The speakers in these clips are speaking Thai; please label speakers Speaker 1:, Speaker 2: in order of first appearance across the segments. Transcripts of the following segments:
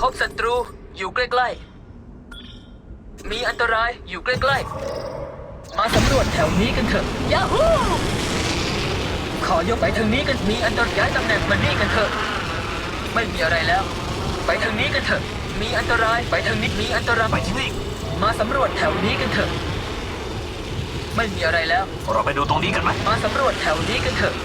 Speaker 1: พบศัตรูอยู่ใกล้ๆ มีอันตรายอยู่ใกล้ๆ มาสำรวจแถวนี้กันเถอะยาฮูขอยกไปทางนี้กันมีอันตรายย้ายตำแหน่งมานี่กันเถอะ ไม่มีอะไรแล้ว ไปทางนี้กันเถอะ มีอันตรายไปทางนี้มีอันตราย
Speaker 2: ไปที่นี่
Speaker 1: มาสำรวจแถวนี้กันเถอะ ไม่มีอะไรแล้ว
Speaker 2: เราไปดูตรงนี้กันไหม
Speaker 1: มาสำรวจแถวนี้กันเถอะ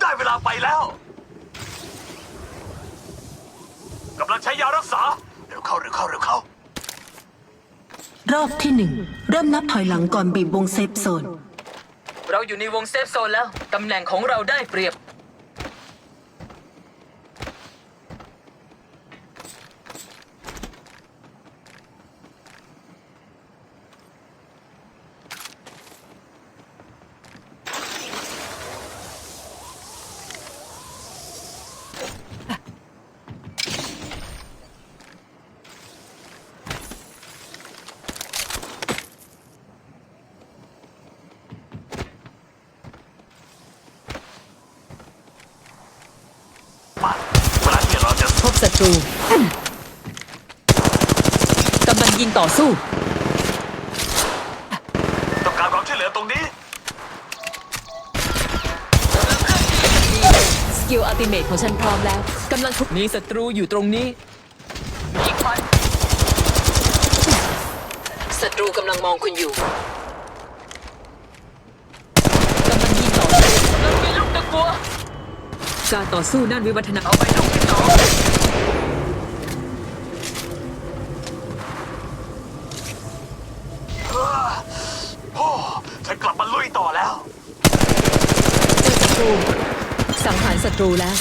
Speaker 2: ได้เวลาไปแล้วกำลังใช้ยารักษา เร็วเข้าเร็วเข้าเร็วเข้า
Speaker 3: รอบที่หนึ่งเริ่มนับถอยหลังก่อนบีบวงเซฟโซน
Speaker 1: เราอยู่ในวงเซฟโซนแล้ว ตำแหน่งของเราได้เปรียบ
Speaker 2: มา เวลาที่เราจะ
Speaker 4: พบศัตรูกำลังยิงต่อสู้
Speaker 2: ต้องการความช่วยเหลือตรงนี้
Speaker 4: สกิลอัลติเมทของฉันพร้อมแล้วกำลังทุบ
Speaker 1: มีศัตรูอยู่ตรงนี้มีควัน
Speaker 4: ศัตรูกำลังมองคุณอยู่กำลังยิงต่อสู้
Speaker 1: กำลังมีลูกตะกัว
Speaker 4: การต่อสู้ด้านวิวัฒนา
Speaker 1: เอาไปลูกที่สอง
Speaker 2: โอ้ฉันกลับมาลุยต่อแล้ว
Speaker 4: เจอศัตรู สังหารศัตรูแล้ว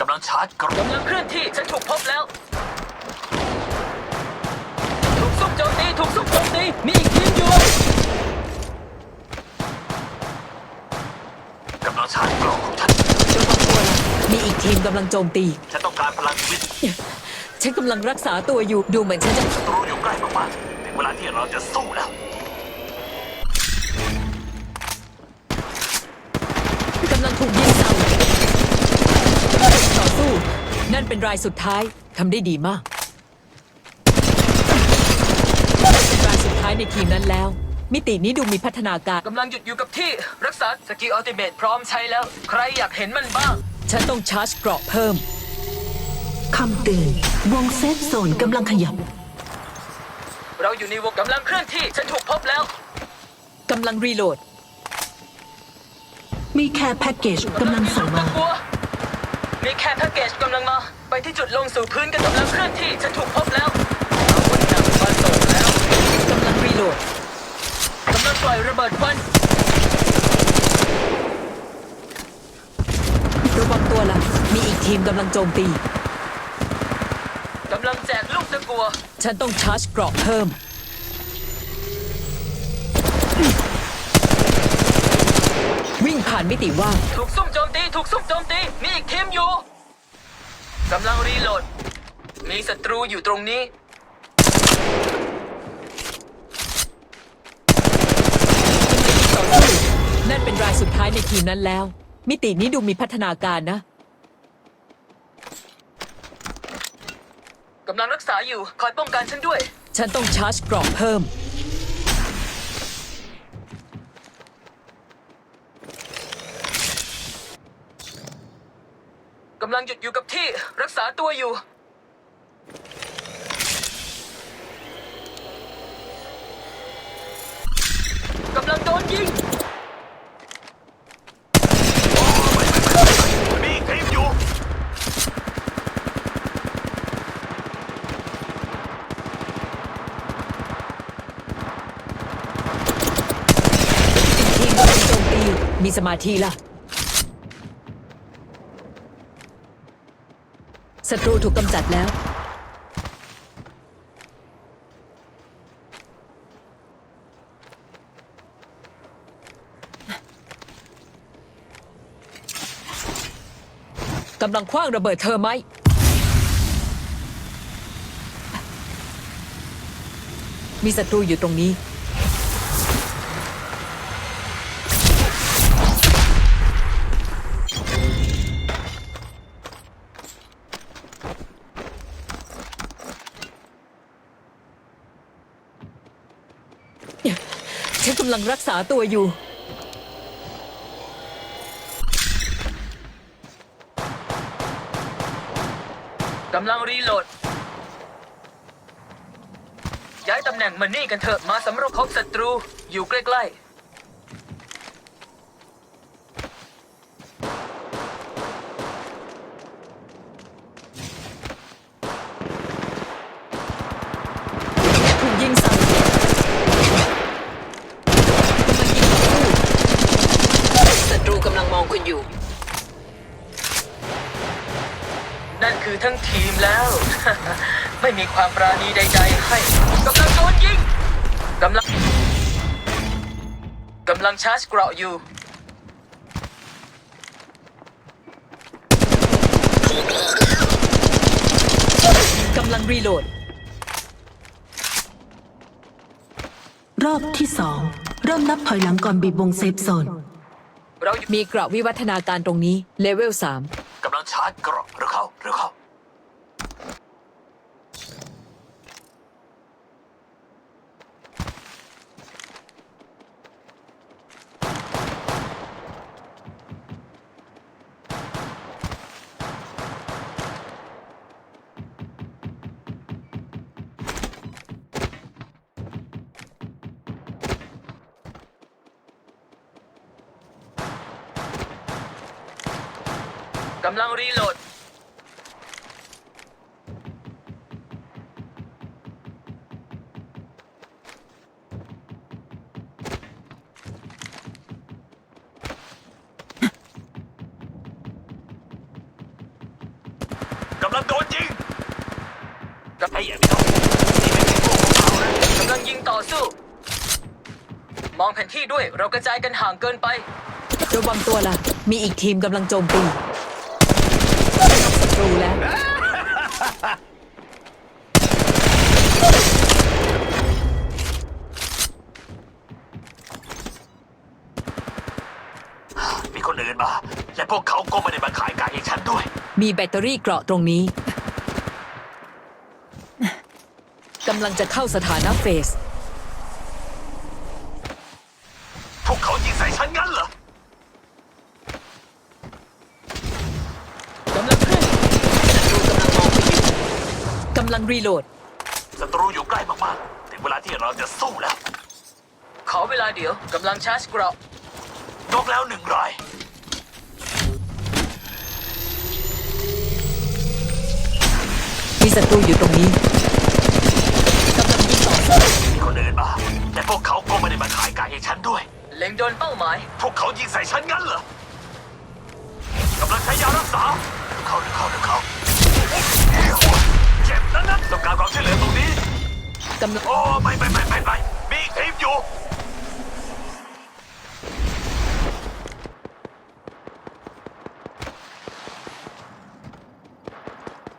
Speaker 2: กำลังชาร์จกรอบ
Speaker 1: กำลังเคลื่อนที่ฉันถูกพบแล้ว ถูกซุ่มโจมตีถูกซุ่มโจมตีมีอีกทีมอยู่
Speaker 2: กำลังชาร์จกรอบของฉัน
Speaker 4: ระวังตัวละมีอีกทีมกำลังโจมตี
Speaker 2: ฉันต้องการพลังชีวิต
Speaker 4: ฉันกำลังรักษาตัวอยู่ ดูเหมือนฉันจะ
Speaker 2: ศัตรูอยู่ใกล้มากๆถึงเวลาที่เราจะสู้แล้ว
Speaker 4: กำลังถูกยิงใส่ต่อสู้ นั่นเป็นรายสุดท้ายทำได้ดีมากเป็นรายสุดท้ายในทีมนั้นแล้ว มิตินี้ดูมีพัฒนาการ
Speaker 1: กำลังหยุดอยู่กับที่รักษาสกิลอัลติเมทพร้อมใช้แล้ว ใครอยากเห็นมันบ้าง
Speaker 4: ฉันต้องชาร์จเกราะเพิ่ม
Speaker 3: คำเตือนวงเซฟโซนกำลังขยับ
Speaker 1: เราอยู่ในวงกำลังเคลื่อนที่ ฉันถูกพบแล้ว
Speaker 4: กำลังรีโหลด
Speaker 3: มีแค่แพ็กเกจกำลังสั่งมา
Speaker 1: กลัว มีแค่แพ็กเกจกำลังมา ไปที่จุดลงสู่พื้นกันกำลังเคลื่อนที่ฉันถูกพบแล้วอาวุธหนักมาส่งแล้ว
Speaker 4: กำลังรีโหลด
Speaker 1: กำลังปล่อยระเบิดควัน
Speaker 4: ระวังตัวละมีอีกทีมกำลังโจมตี
Speaker 1: กำลังแจกลูกตะกัว
Speaker 4: ฉันต้องชาร์จเกราะเพิ่มวิ่งผ่านมิติว่าง
Speaker 1: ถูกซุ่มโจม ตีถูกซุ่มโจมตี มีอีกทีมอยู่กำลังรีโหลด มีศัตรูอยู่ตรงนี้
Speaker 4: ต่อสู้นั่นเป็นรายสุดท้ายในทีมนั้นแล้ว มิตินี้ดูมีพัฒนาการนะ
Speaker 1: กำลังรักษาอยู่ คอยป้องกันฉันด้วย
Speaker 4: ฉันต้องชาร์จเกราะเพิ่มำ
Speaker 1: ลังหยุดอยู่กับที่รักษาตัวอยู่ กำลังโดนยิง
Speaker 2: มีทีมอยู่
Speaker 4: ทีมกำลังโจมตีมีสมาธิล่ะ ศัตรูถูกกำจัดแล้ว กำลังคว้างระเบิดเธอไหม มีศัตรูอยู่ตรงนี้ ฉันกำลังรักษาตัวอยู่
Speaker 1: กำลังรีโหลด ย้ายตำแหน่งมันนี่กันเถอะ มาสำรวจพบศัตรูอยู่ใกล้
Speaker 4: ๆกยิงใส่ศัตรูกำลังมองคุณอยู่
Speaker 1: ๆ นั่นคือทั้งทีมแล้ว ไม่มีความปราณีใด ๆ ให้กำลังโดนยิงกำลังกำลังชาร์จเกราะอยู่
Speaker 4: กำลังรีโหลด
Speaker 3: รอบที่สองเริ่มนับถอยหลังก่อนบีบวงเซฟโซน
Speaker 1: เราอยู่
Speaker 4: มีเกราะวิวัฒนาการตรงนี้ เลเวล
Speaker 2: กำลังชาร์จเกรอำ
Speaker 1: ลังรีโหลด
Speaker 2: กำลังโดนยิง
Speaker 1: กับ
Speaker 2: ไอ้อย่างนี้ต้องนี่ไม่ใช่พวกของเรานะ
Speaker 1: กำลังยิงต่อสู้ มองแผนที่ด้วยเรากระจายกันห่างเกินไป
Speaker 4: 3ระวังตัวล่ะ มีอีกทีมกำลังโจมตีศัตรูแล้ว
Speaker 2: มีคนอื่นมา และ พวกเขาก็ไม่ได้มาขายไก่ให้ฉันด้วย
Speaker 4: มีแบตเตอรี่เกราะตรงนี้กำลังจะเข้าสถานะเฟส
Speaker 2: พวกเขายิงใส่ฉันงั้นเหรอ
Speaker 1: กำลังเคลื่อน
Speaker 4: กำลังรีโหลด
Speaker 2: ศัตรูอยู่ใกล้มากๆ ถึงเวลาที่เราจะสู้แล้ว
Speaker 1: ขอเวลาเดี๋ยวกำลังชาร์จเกราะ
Speaker 2: นกแล้วหนึ่งราย
Speaker 4: มีศัตรูอยู่ตรงนี้กำลังยิงต่อสู้
Speaker 2: มีคนอื่นมาแต่พวกเขาก็ไม่ได้มาขายไก่ให้ฉันด้วย
Speaker 1: เล็งโดนเป้าหมาย
Speaker 2: พวกเขายิงใส่ฉันงั้นเหรอกำลังใช้ยารักษาเร็วเข้าเร็วเข้าเร็วเข้าเจ็บนะนะต้องการความช่วยเหลือตรงนี้
Speaker 4: กำลัง
Speaker 2: โอ้ไม่ไม่ไม่ไม่ไม่มีอีกทีมอยู่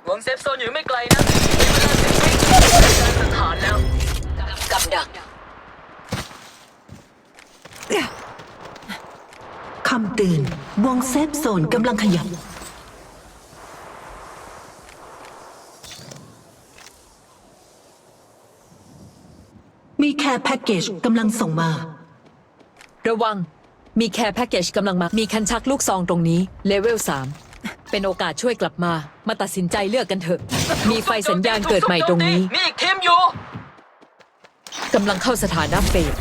Speaker 1: วงเซฟโซน อยู่ไม่ไกลนะมีเวลาสิบวิการสังหารแล้ว
Speaker 4: กำดัก
Speaker 3: คำเตือนวงเซฟโซนกำลังขยับ มีแค่แพ็กเกจกำลังส่งมา
Speaker 4: ระวัง มีแคร์แพ็กเกจกำลังมา มีคันชักลูกซองตรงนี้ เลเวล3 เป็นโอกาสช่วยกลับมา มาตัดสินใจเลือกกันเถอะ มีไฟสัญญาณเกิดใหม่ตรงนี้
Speaker 1: มีอีกทีมอยู่
Speaker 4: กำลังเข้าสถานะเฟส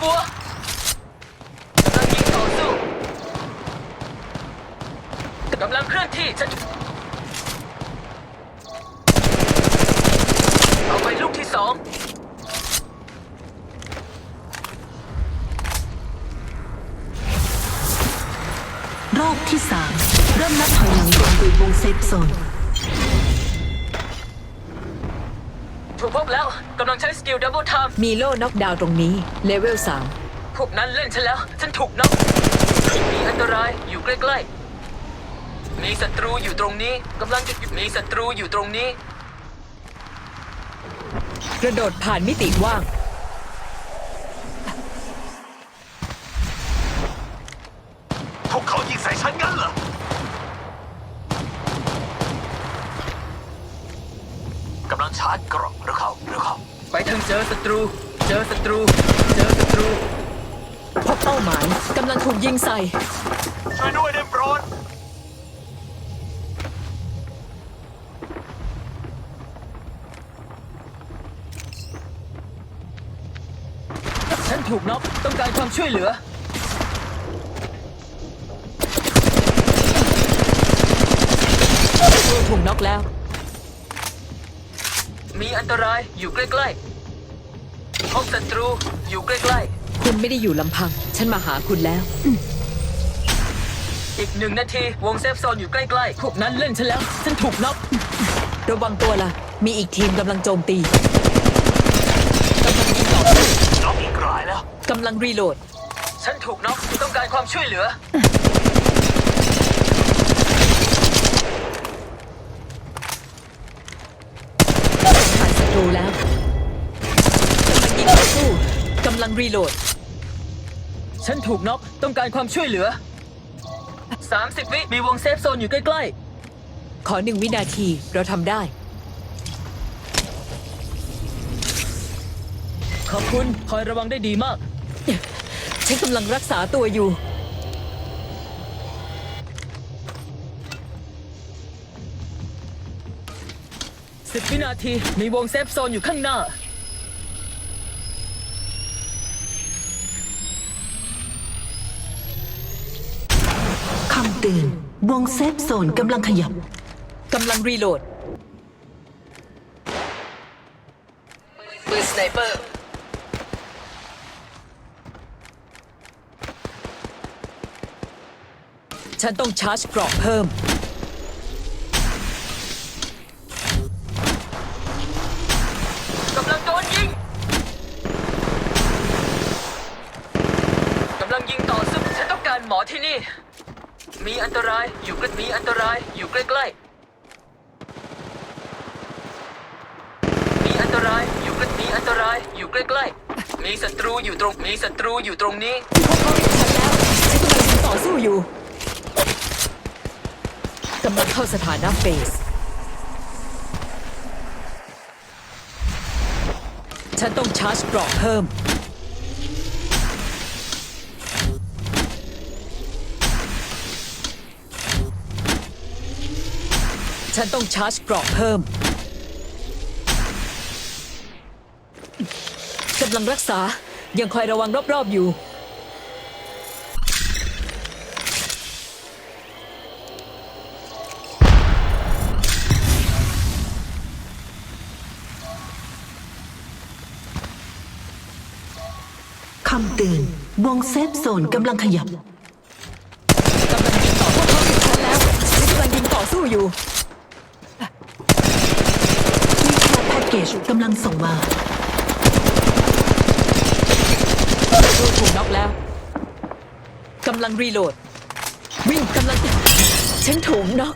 Speaker 1: กลัวกำลังยิงต่อสู้กำลังเคลื่อนที่ฉันเอาไปลูกที่สอง
Speaker 3: รอบที่สามเริ่มนับถอยหลังก่อนไปวงเซฟโซน
Speaker 1: กำลังใช้สกิลดับเบิลไทม์
Speaker 4: มีโล่น็อกดาวน์ตรงนี้ เลเวล
Speaker 1: พวกนั้นเล่นฉันแล้ว ฉันถูกน็อกมีอันตรายอยู่ใกล้ๆ มีศัตรูอยู่ตรงนี้กำลังจะมีศัตรูอยู่ตรงนี้
Speaker 4: 3 กระโดดผ่านมิติว่าง
Speaker 2: พวกเขายิงใส่ฉันงั้นเหรอ กำลังชาร์จกรอบหรือเขาหรือเขา
Speaker 1: ไปทางเจอศัตรู เจอศัตรู เจอศัตรู
Speaker 4: พบเป้าหมายกำลังถูกยิงใส่
Speaker 2: ช่วยด้วยเดมโปรด
Speaker 1: ฉันถูกน็อกต้องการความช่วยเหลือ
Speaker 4: ถูกน็อกแล้ว
Speaker 1: มีอันตรายอยู่ใกล้ๆพบศัตรูอยู่ใกล้
Speaker 4: คุณไม่ได้อยู่ลำพัง ฉันมาหาคุณแล้ว
Speaker 1: ๆ อีกหนึ่งนาที วงเซฟโซนอยู่ใกล้ๆพวกนั้นเล่นฉันแล้ว ฉันถูกน็อก
Speaker 4: ระวังตัวล่ะ มีอีกทีมกำลังโจมตี
Speaker 2: น้องอีกรายแล้ว
Speaker 4: กำลังรีโหลด
Speaker 1: ฉันถูกน็อกต้องการความช่วยเหลือ
Speaker 4: ผ่านศัต รูแล้วกำลังยิงต่อสู้กำลังรีโหลด
Speaker 1: ฉันถูกน็อกต้องการความช่วยเหลือ 30 วิมีวงเซฟโซนอยู่ใกล้
Speaker 4: ขอหนึ่งวินาทีเราทำได้
Speaker 1: ๆขอบคุณ คอยระวังได้ดีมาก
Speaker 4: ฉันกำลังรักษาตัวอยู่
Speaker 1: 10 วินาที มีวงเซฟโซนอยู่ข้างหน้า
Speaker 3: คำเตือน วงเซฟโซนกำลังขยับ
Speaker 4: กำลังรีโหลด
Speaker 1: ปืนสไนเปอร์
Speaker 4: ฉันต้องชาร์จเกรอบเพิ่ม
Speaker 1: กำลังโดนยิง กำลังยิงต่อสู้ฉันต้องการหมอที่นี่ มีอันตรายอยู่ ใกล้มีอันตรายอยู่ใกล้ๆ มีอันตรายอยู่ใกล้มีอันตรายอยู่ใกล้ๆ มีศัตรูอยู่ตรงมีศัตรูอยู่ตรงนี้
Speaker 4: พวกเขาเห็นฉันแล้วฉันกำลังยิงต่อสู้อยู่กำลังเข้าสถานะเฟส ฉันต้องชาร์จเกรอบเพิ่ม ฉันต้องชาร์จกรอบเพิ่ม กำลังรักษา ยังคอยระวังรอบ ๆ อยู่
Speaker 3: คำเตือนวงเซฟโซนกำลังขยับ
Speaker 4: กำลังยิงต่อพวกเขาอยู่ฉันแล้วฉันกำลังยิงต่อสู้อยู่
Speaker 3: มีแค่แพ็กเก จกำลังส่งมา
Speaker 4: ดูถูกน็อกแล้วกำลังรีโหลด วิ่งกำลัง ฉันถูกน็อก